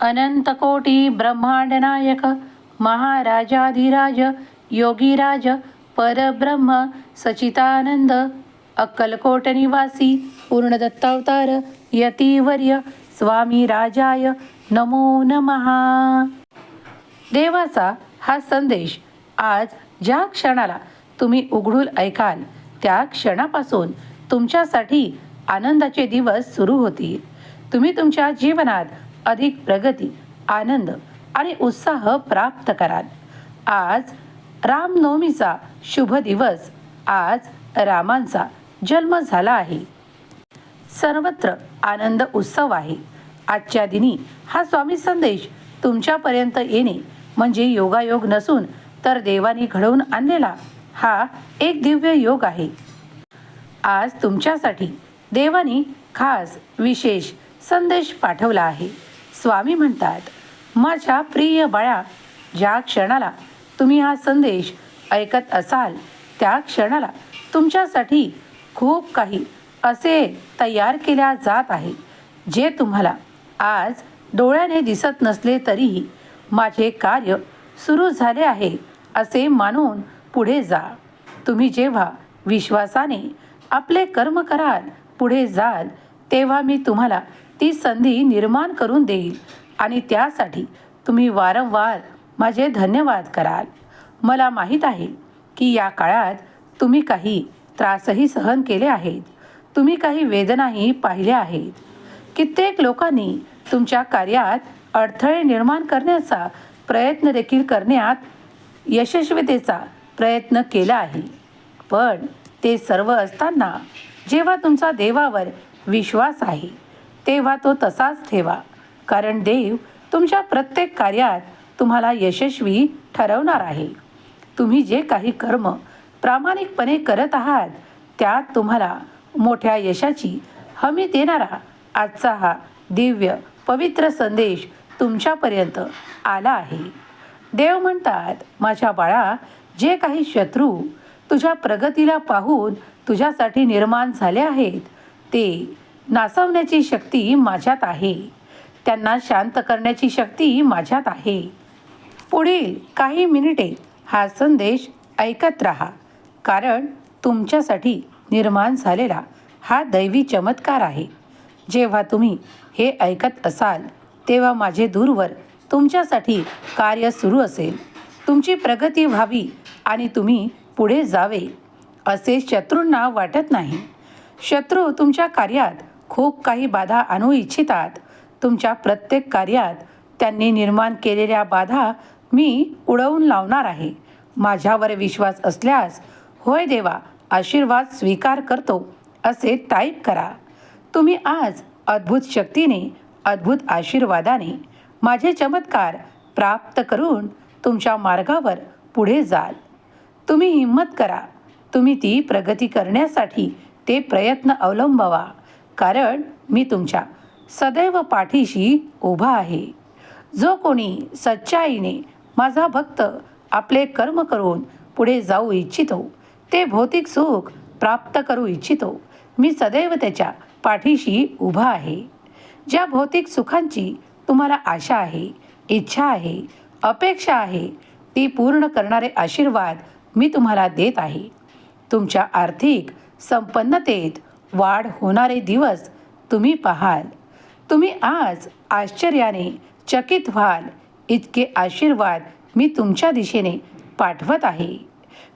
अनंतकोटी ब्रह्मांडनायक महाराजाधिराज योगीराज परब्रह्म सचितानंद अक्कलकोट निवासी पूर्ण दत्तावतार यतीवर्य स्वामी राजाय नमो नमहा देवाचा हा संदेश आज ज्या क्षणाला तुम्ही उघडून ऐकाल त्या क्षणापासून तुमच्यासाठी आनंदाचे दिवस सुरू होतील. तुम्ही तुमच्या जीवनात अधिक प्रगती आनंद आणि उत्साह प्राप्त कराल. आज रामनवमीचा शुभ दिवस. आज रामांचा जन्म झाला आहे. सर्वत्र आनंद उत्सव आहे. आजच्या दिनी हा स्वामी संदेश तुमच्यापर्यंत येणे म्हणजे योगायोग नसून तर देवाने घडवून आणलेला हा एक दिव्य योग आहे. आज तुमच्यासाठी देवानी खास विशेष संदेश पाठवला आहे. स्वामी म्हणतात माझ्या प्रिय बाळा ज्या क्षणाला तुम्ही हा संदेश ऐकत असाल त्या क्षणाला तुमच्यासाठी खूप काही असे तयार केल्या जात आहे जे तुम्हाला आज डोळ्याने दिसत नसले तरीही माझे कार्य सुरू झाले आहे असे मानून पुढे जा. तुम्ही जेव्हा विश्वासाने आपले कर्म कराल पुढे जाल तेव्हा मी तुम्हाला ती संधी निर्माण करून देईल. आणि त्यासाठी तुम्ही वारंवार माझे धन्यवाद कराल. मला माहीत आहे की या काळात तुम्ही काही त्रासही सहन केले आहेत. तुम्ही काही वेदनाही पाहिल्या आहेत. कित्येक लोकांनी तुमच्या कार्यात अडथळे निर्माण करण्याचा प्रयत्न देखील करण्यात यशस्वीतेचा प्रयत्न केला आहे. पण ते सर्व असताना जेव्हा तुमचा देवावर विश्वास आहे तेव्हा तो तसाच ठेवा. कारण देव तुमच्या प्रत्येक कार्यात तुम्हाला यशस्वी ठरवणार आहे. तुम्ही जे काही कर्म प्रामाणिकपणे करत आहात त्यात तुम्हाला मोठ्या यशाची हमी देणारा आजचा हा दिव्य पवित्र संदेश तुमच्यापर्यंत आला आहे. देव म्हणतात माझ्या बाळा जे काही शत्रू तुझ्या प्रगतीला पाहून तुझ्यासाठी निर्माण झाले आहेत ते नासवण्याची शक्ती माझ्यात आहे. त्यांना शांत करण्याची शक्ती माझ्यात आहे. पुढील काही मिनिटे हा संदेश ऐकत राहा. कारण तुमच्यासाठी निर्माण झालेला हा दैवी चमत्कार आहे. जेव्हा तुम्ही हे ऐकत असाल तेव्हा माझे दूरवर तुमच्यासाठी कार्य सुरू असेल. तुमची प्रगती व्हावी आणि तुम्ही पुढे जावे असे शत्रूंना वाटत नाही. शत्रू तुमच्या कार्यात खूप काही बाधा आणू इच्छितात. तुमच्या प्रत्येक कार्यात त्यांनी निर्माण केलेल्या बाधा मी उडवून लावणार आहे. माझ्यावर विश्वास असल्यास होय देवा आशीर्वाद स्वीकार करतो असे टाईप करा. तुम्ही आज अद्भुत शक्तीने अद्भुत आशीर्वादाने माझे चमत्कार प्राप्त करून तुमच्या मार्गावर पुढे जाल. तुम्ही हिंमत करा. तुम्ही ती प्रगती करण्यासाठी ते प्रयत्न अवलंबवा. कारण मी तुमच्या सदैव पाठीशी उभा आहे. जो कोणी सच्चाईने माझा भक्त आपले कर्म करून पुढे जाऊ इच्छितो ते भौतिक सुख प्राप्त करू इच्छितो मी सदैव त्याच्या पाठीशी उभा आहे. ज्या भौतिक सुखांची तुम्हाला आशा आहे इच्छा आहे अपेक्षा आहे ती पूर्ण करणारे आशीर्वाद मी तुम्हाला देत आहे. तुमच्या आर्थिक संपन्नतेत वाढ होणारे दिवस तुम्ही पाहाल. तुम्ही आज आश्चर्याने चकित व्हाल. इतके आशीर्वाद मी तुमच्या दिशेने पाठवत आहे.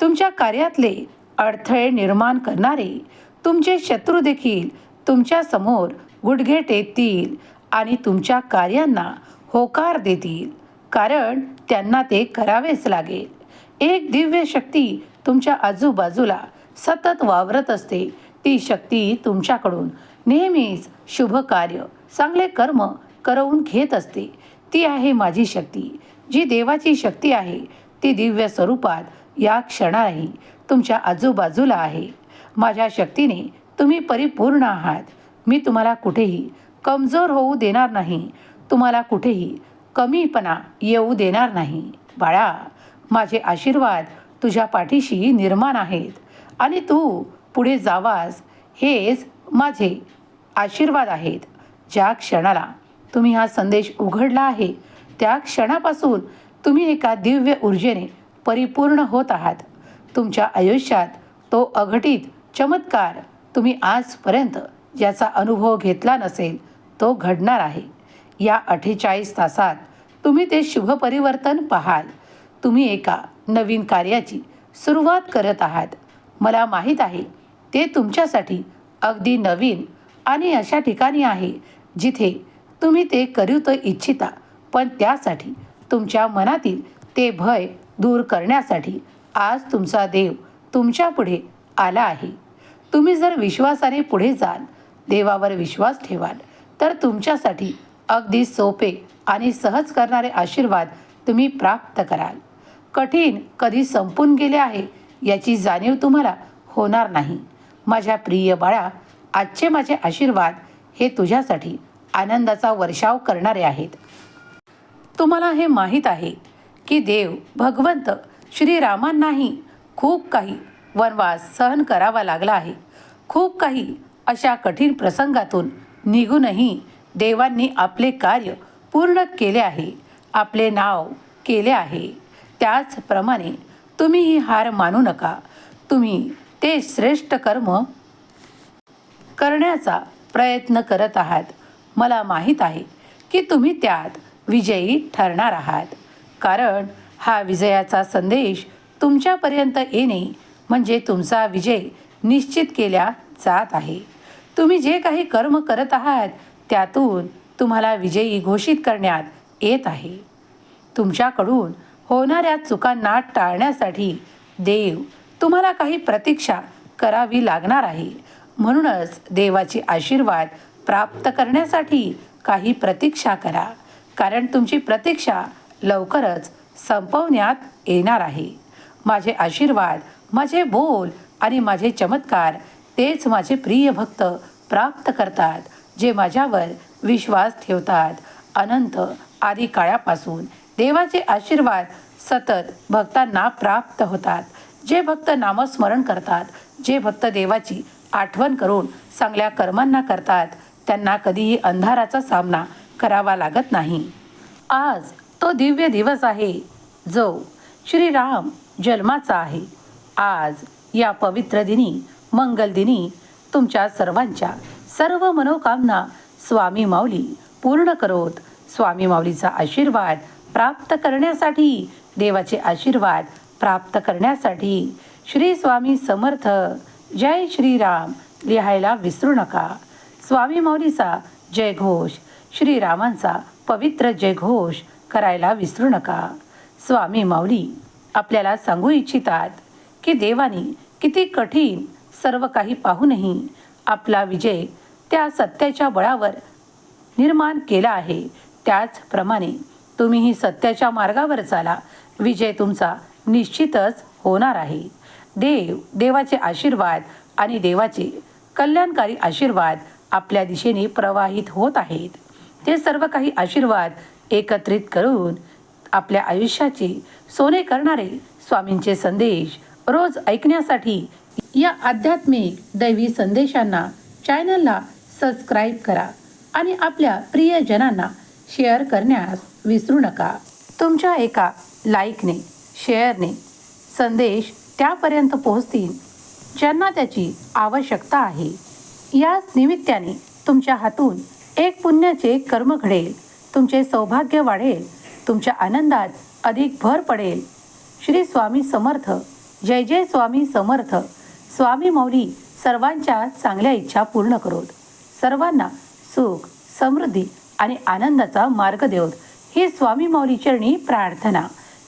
तुमच्या कार्यातले अडथळे निर्माण करणारे तुमचे शत्रू देखील तुमच्यासमोर गुडघे टेकतील आणि तुमच्या कार्यांना होकार देतील. कारण त्यांना ते करावेच लागेल. एक दिव्य शक्ती तुमच्या आजूबाजूला सतत वावरत असते. ती शक्ती तुमच्याकडून. नेहमीच शुभ कार्य चांगले कर्म करवून घेत असते. ती आहे माझी शक्ती. जी देवाची शक्ती आहे ती दिव्य स्वरूपात या क्षणाही तुमच्या आजूबाजूला आहे. माझ्या शक्तीने तुम्ही परिपूर्ण आहात. मी तुम्हाला कुठेही कमजोर होऊ देणार नाही. तुम्हाला कुठेही कमीपणा येऊ देणार नाही. बाळा माझे आशीर्वाद तुझ्या पाठीशी निर्माण आहेत आणि तू पुढे जावास हेच माझे आशीर्वाद आहेत. ज्या क्षणाला तुम्ही हा संदेश उघडला आहे त्या क्षणापासून तुम्ही एका दिव्य ऊर्जेने परिपूर्ण होत आहात. तुमच्या आयुष्यात तो अघटित चमत्कार तुम्ही आजपर्यंत ज्याचा अनुभव घेतला नसेल तो घडणार आहे. या अठ्ठेचाळीस तासात तुम्ही ते शुभ परिवर्तन पाहाल. तुम्ही एका नवीन कार्याची सुरुवात करत आहात. मला माहीत आहे ते तुमच्यासाठी अगदी नवीन आणि अशा ठिकाणी आहे जिथे तुम्ही ते करू तर इच्छिता. पण त्यासाठी तुमच्या मनातील ते भय दूर करण्यासाठी आज तुमचा देव तुमच्यापुढे आला आहे. तुम्ही जर विश्वासाने पुढे जाल देवावर विश्वास ठेवाल तर तुमच्यासाठी अगदी सोपे आणि सहज करणारे आशीर्वाद तुम्ही प्राप्त कराल. कठीण कधी संपून गेले आहे याची जाणीव तुम्हाला होणार नाही. माझ्या प्रिय बाळा आजचे माझे आशीर्वाद हे तुझ्यासाठी आनंदाचा वर्षाव करणारे आहेत. तुम्हाला हे माहीत आहे की देव भगवंत श्रीरामांनाही खूप काही वनवास सहन करावा लागला आहे. खूप काही अशा कठीण प्रसंगातून निघूनही देवांनी आपले कार्य पूर्ण केले आहे आपले नाव केले आहे. त्याचप्रमाणे तुम्ही ही हार मानू नका. तुम्ही ते श्रेष्ठ कर्म करण्याचा प्रयत्न करत आहात. मला माहीत आहे की तुम्ही त्यात विजयी ठरणार आहात. कारण हा विजयाचा संदेश तुमच्यापर्यंत येणे म्हणजे तुमचा विजय निश्चित केल्या जात आहे. तुम्ही जे काही कर्म करत आहात त्यातून तुम्हाला विजयी घोषित करण्यात येत आहे. तुमच्याकडून होणाऱ्या चुकांना टाळण्यासाठी देव तुम्हाला काही प्रतीक्षा करावी लागणार आहे. म्हणूनच देवाचे आशीर्वाद प्राप्त करण्यासाठी काही प्रतीक्षा करा. कारण तुमची प्रतीक्षा लवकरच संपवण्यात येणार आहे. माझे आशीर्वाद माझे बोल आणि माझे चमत्कार तेच माझे प्रिय भक्त प्राप्त करतात जे माझ्यावर विश्वास ठेवतात. अनंत आदी काळापासून देवाचे आशीर्वाद सतत भक्तांना प्राप्त होतात. जे भक्त नामस्मरण करतात जे भक्त देवाची आठवण करून चांगल्या कर्मांना करतात त्यांना कधीही अंधाराचा सामना करावा लागत नाही. आज तो दिव्य दिवस आहे जो श्रीराम जन्माचा आहे. आज या पवित्र दिनी मंगल दिनी तुमच्या सर्वांच्या सर्व मनोकामना स्वामी माऊली पूर्ण करोत. स्वामी माऊलीचा आशीर्वाद प्राप्त करण्यासाठी देवाचे आशीर्वाद प्राप्त करण्यासाठी श्री स्वामी समर्थ जय श्रीराम लिहायला विसरू नका. स्वामी माऊलीचा जयघोष श्रीरामांचा पवित्र जयघोष करायला विसरू नका. स्वामी माऊली आपल्याला सांगू इच्छितात की देवानी किती कठीण सर्व काही पाहूनही आपला विजय त्या सत्याच्या बळावर निर्माण केला आहे. त्याचप्रमाणे तुम्हीही सत्याच्या मार्गावर चाला. विजय तुमचा निश्चितच होणार आहे. देव देवाचे आशीर्वाद आणि देवाचे कल्याणकारी आशीर्वाद आपल्या दिशेने प्रवाहित होत आहेत. ते सर्व काही आशीर्वाद एकत्रित करून आपल्या आयुष्याचे सोने करणारे स्वामींचे संदेश रोज ऐकण्यासाठी या आध्यात्मिक दैवी संदेशांना चॅनलला सबस्क्राईब करा आणि आपल्या प्रियजनांना शेअर करण्यास विसरू नका. तुमच्या एका लाईकने शेअरने संदेश त्यापर्यंत पोहोचतील ज्यांना त्याची आवश्यकता आहे. याच निमित्ताने तुमच्या हातून एक पुण्याचे कर्म घडेल तुमचे सौभाग्य वाढेल तुमच्या आनंदात अधिक भर पडेल. श्री स्वामी समर्थ जय जय स्वामी समर्थ. स्वामी मौली सर्वांच्या चांगल्या इच्छा पूर्ण करोत. सर्वांना सुख समृद्धी आणि आनंदाचा मार्ग देवत. ही स्वामी मौली चरणी प्रार्थना.